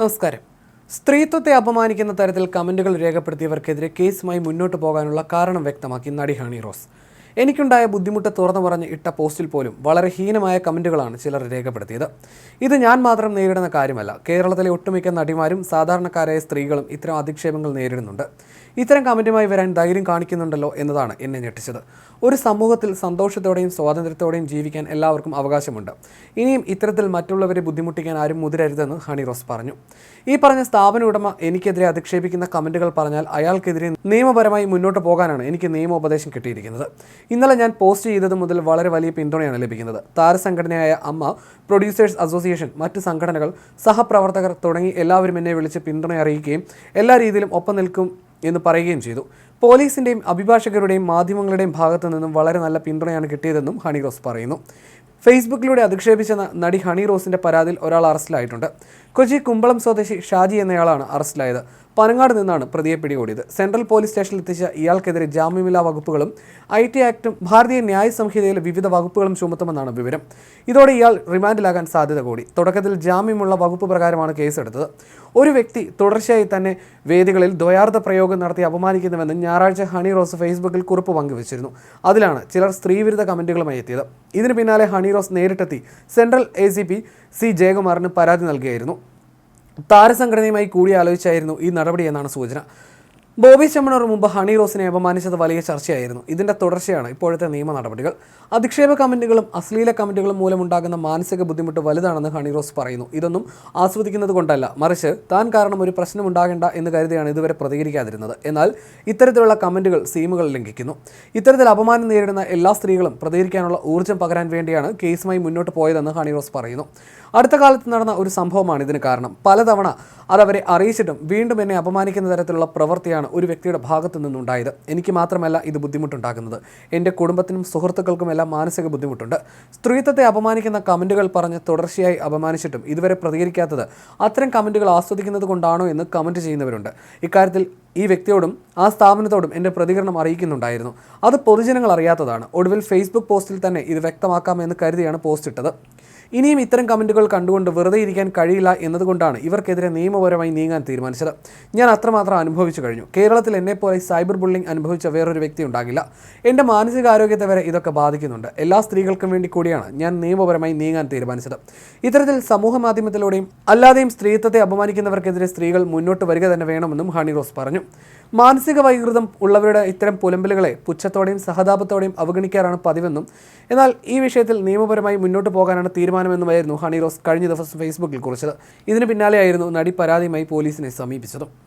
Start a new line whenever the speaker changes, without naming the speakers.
നമസ്കാരം. സ്ത്രീത്വത്തെ അപമാനിക്കുന്ന തരത്തിൽ കമന്റുകൾ രേഖപ്പെടുത്തിയവർക്കെതിരെ കേസുമായി മുന്നോട്ട് പോകാനുള്ള കാരണം വ്യക്തമാക്കി നടി ഹണി റോസ്. എനിക്കുണ്ടായ ബുദ്ധിമുട്ട് തുറന്നു പറഞ്ഞ് ഇട്ട പോസ്റ്റിൽ പോലും വളരെ ഹീനമായ കമന്റുകളാണ് ചിലർ രേഖപ്പെടുത്തിയത്. ഇത് ഞാൻ മാത്രം നേരിടുന്ന കാര്യമല്ല. കേരളത്തിലെ ഒട്ടുമിക്ക നടിമാരും സാധാരണക്കാരായ സ്ത്രീകളും ഇത്തരം അധിക്ഷേപങ്ങൾ നേരിടുന്നുണ്ട്. ഇത്തരം കമന്റുമായി വരാൻ ധൈര്യം കാണിക്കുന്നുണ്ടല്ലോ എന്നതാണ് എന്നെ ഞെട്ടിച്ചത്. ഒരു സമൂഹത്തിൽ സന്തോഷത്തോടെയും സ്വാതന്ത്ര്യത്തോടെയും ജീവിക്കാൻ എല്ലാവർക്കും അവകാശമുണ്ട്. ഇനിയും ഇത്തരത്തിൽ മറ്റുള്ളവരെ ബുദ്ധിമുട്ടിക്കാൻ ആരും മുതിരരുതെന്ന് ഹണി റോസ് പറഞ്ഞു. ഈ പറഞ്ഞ സ്ഥാപന ഉടമ എനിക്കെതിരെ അധിക്ഷേപിക്കുന്ന കമന്റുകൾ പറഞ്ഞാൽ അയാൾക്കെതിരെ നിയമപരമായി മുന്നോട്ട് പോകാനാണ് എനിക്ക് നിയമോപദേശം കിട്ടിയിരിക്കുന്നത്. ഇന്നലെ ഞാൻ പോസ്റ്റ് ചെയ്തത് മുതൽ വളരെ വലിയ പിന്തുണയാണ് ലഭിക്കുന്നത്. താരസംഘടനയായ അമ്മ പ്രൊഡ്യൂസേഴ്സ് അസോസിയേഷൻ മറ്റ് സംഘടനകൾ സഹപ്രവർത്തകർ തുടങ്ങി എല്ലാവരും എന്നെ വിളിച്ച് പിന്തുണ അറിയിക്കുകയും എല്ലാ രീതിയിലും ഒപ്പം നിൽക്കും എന്ന് പറയുകയും ചെയ്തു. പോലീസിന്റെയും അഭിഭാഷകരുടെയും മാധ്യമങ്ങളുടെയും ഭാഗത്തു നിന്നും വളരെ നല്ല പിന്തുണയാണ് കിട്ടിയതെന്നും ഹണി റോസ് പറയുന്നു. ഫേസ്ബുക്കിലൂടെ അധിക്ഷേപിച്ച നടി ഹണി റോസിന്റെ പരാതിയിൽ ഒരാൾ അറസ്റ്റിലായിട്ടുണ്ട്. കൊച്ചി കുമ്പളം സ്വദേശി ഷാജി എന്നയാളാണ് അറസ്റ്റിലായത്. പനങ്ങാട് നിന്നാണ് പ്രതിയെ പിടികൂടിയത്. സെൻട്രൽ പോലീസ് സ്റ്റേഷനിൽ എത്തിച്ച ഇയാൾക്കെതിരെ ജാമ്യമില്ലാ വകുപ്പുകളും ഐ ടി ആക്ടും ഭാരതീയ ന്യായ സംഹിതയിലെ വിവിധ വകുപ്പുകളും ചുമത്തുമെന്നാണ് വിവരം. ഇതോടെ ഇയാൾ റിമാൻഡിലാകാൻ സാധ്യത കൂടി. തുടക്കത്തിൽ ജാമ്യമുള്ള വകുപ്പ് പ്രകാരമാണ് കേസെടുത്തത്. ഒരു വ്യക്തി തുടർച്ചയായി തന്നെ വേദികളിൽ ദ്വയാർത്ഥ പ്രയോഗം നടത്തി അപമാനിക്കുന്നുവെന്ന് ഞായറാഴ്ച ഹണി റോസ് ഫേസ്ബുക്കിൽ കുറിപ്പ് പങ്കുവച്ചിരുന്നു. അതിലാണ് ചിലർ സ്ത്രീവിരുദ്ധ കമന്റുകളുമായി എത്തിയത്. ഇതിന് പിന്നാലെ ഹണി റോസ് നേരിട്ടെത്തി central A C P C ജയകുമാറിന് പരാതി നൽകിയായിരുന്നു. താരസംഘടനയുമായി കൂടിയാലോചിച്ചായിരുന്നു ഈ നടപടിയെന്നാണ് സൂചന. ബോബി ചെമ്മണൂർ മുമ്പ് ഹണി റോസിനെ അപമാനിച്ചത് വലിയ ചർച്ചയായിരുന്നു. ഇതിന്റെ തുടർച്ചയാണ് ഇപ്പോഴത്തെ നിയമ നടപടികൾ. അധിക്ഷേപ കമന്റുകളും അശ്ലീല കമന്റുകളും മൂലമുണ്ടാകുന്ന മാനസിക ബുദ്ധിമുട്ട് വലുതാണെന്ന് ഹണി റോസ് പറയുന്നു. ഇതൊന്നും ആസ്വദിക്കുന്നത് കൊണ്ടല്ല. മറിച്ച് താൻ കാരണം ഒരു പ്രശ്നം ഉണ്ടാകേണ്ട എന്ന് കരുതിയാണ് ഇതുവരെ പ്രതികരിക്കാതിരുന്നത്. എന്നാൽ ഇത്തരത്തിലുള്ള കമന്റുകൾ സീമുകൾ ലംഘിക്കുന്നു. ഇത്തരത്തിൽ അപമാനം നേരിടുന്ന എല്ലാ സ്ത്രീകളും പ്രതികരിക്കാനുള്ള ഊർജം പകരാൻ വേണ്ടിയാണ് കേസുമായി മുന്നോട്ട് പോയതെന്ന് ഹണി റോസ് പറയുന്നു. അടുത്ത കാലത്ത് നടന്ന ഒരു സംഭവമാണ് ഇതിന് കാരണം. പലതവണ അതവരെ അറിയിച്ചിട്ടും വീണ്ടും എന്നെ അപമാനിക്കുന്ന തരത്തിലുള്ള പ്രവൃത്തിയാണ് ഒരു വ്യക്തിയുടെ ഭാഗത്തു നിന്നുണ്ടായത്. എനിക്ക് മാത്രമല്ല ഇത് ബുദ്ധിമുട്ടുണ്ടാക്കുന്നത് എന്റെ കുടുംബത്തിനും സുഹൃത്തുക്കൾക്കും എല്ലാം മാനസിക ബുദ്ധിമുട്ടുണ്ട്. സ്ത്രീത്വത്തെ അപമാനിക്കുന്ന കമന്റുകൾ പറഞ്ഞ് തുടർച്ചയായി അപമാനിച്ചിട്ടും ഇതുവരെ പ്രതികരിക്കാത്തത് അത്തരം കമന്റുകൾ ആസ്വദിക്കുന്നത് കൊണ്ടാണോ എന്ന് കമന്റ് ചെയ്യുന്നവരുണ്ട്. ഇക്കാര്യത്തിൽ ഈ വ്യക്തിയോടും ആ സ്ഥാപനത്തോടും എന്റെ പ്രതികരണം അറിയിക്കുന്നുണ്ടായിരുന്നു. അത് പൊതുജനങ്ങൾ അറിയാത്തതാണ്. ഒടുവിൽ ഫേസ്ബുക്ക് പോസ്റ്റിൽ തന്നെ ഇത് വ്യക്തമാക്കാമെന്ന് കരുതിയാണ് പോസ്റ്റ് ഇട്ടത്. ഇനിയും ഇത്തരം കമന്റുകൾ കണ്ടുകൊണ്ട് വെറുതെ ഇരിക്കാൻ കഴിയില്ല എന്നതുകൊണ്ടാണ് ഇവർക്കെതിരെ നിയമപരമായി നീങ്ങാൻ തീരുമാനിച്ചത്. ഞാൻ അത്രമാത്രം അനുഭവിച്ചു കഴിഞ്ഞു. കേരളത്തിൽ എന്നെപ്പോലെ സൈബർ ബുള്ളിംഗ് അനുഭവിച്ച വേറൊരു വ്യക്തി ഉണ്ടാകില്ല. എന്റെ മാനസികാരോഗ്യത്തെ വരെ ഇതൊക്കെ ബാധിക്കുന്നുണ്ട്. എല്ലാ സ്ത്രീകൾക്കും വേണ്ടി കൂടിയാണ് ഞാൻ നിയമപരമായി നീങ്ങാൻ തീരുമാനിച്ചത്. ഇത്തരത്തിൽ സമൂഹ മാധ്യമത്തിലൂടെയും അല്ലാതെയും സ്ത്രീത്വത്തെ അപമാനിക്കുന്നവർക്കെതിരെ സ്ത്രീകൾ മുന്നോട്ട് വരിക തന്നെ വേണമെന്നും ഹണി റോസ് പറഞ്ഞു. മാനസിക വൈകൃതം ഉള്ളവരുടെ ഇത്തരം പുലമ്പലുകളെ പുച്ഛത്തോടെയും സഹതാപത്തോടെയും അവഗണിക്കാറാണ് പതിവെന്നും എന്നാൽ ഈ വിഷയത്തിൽ നിയമപരമായി മുന്നോട്ട് പോകാനാണ് തീരുമാനമെന്നുമായിരുന്നു ഹണി റോസ് കഴിഞ്ഞ ദിവസം ഫേസ്ബുക്കിൽ കുറിച്ചത്. ഇതിന് പിന്നാലെയായിരുന്നു നടി പരാതിയുമായി പോലീസിനെ സമീപിച്ചതും.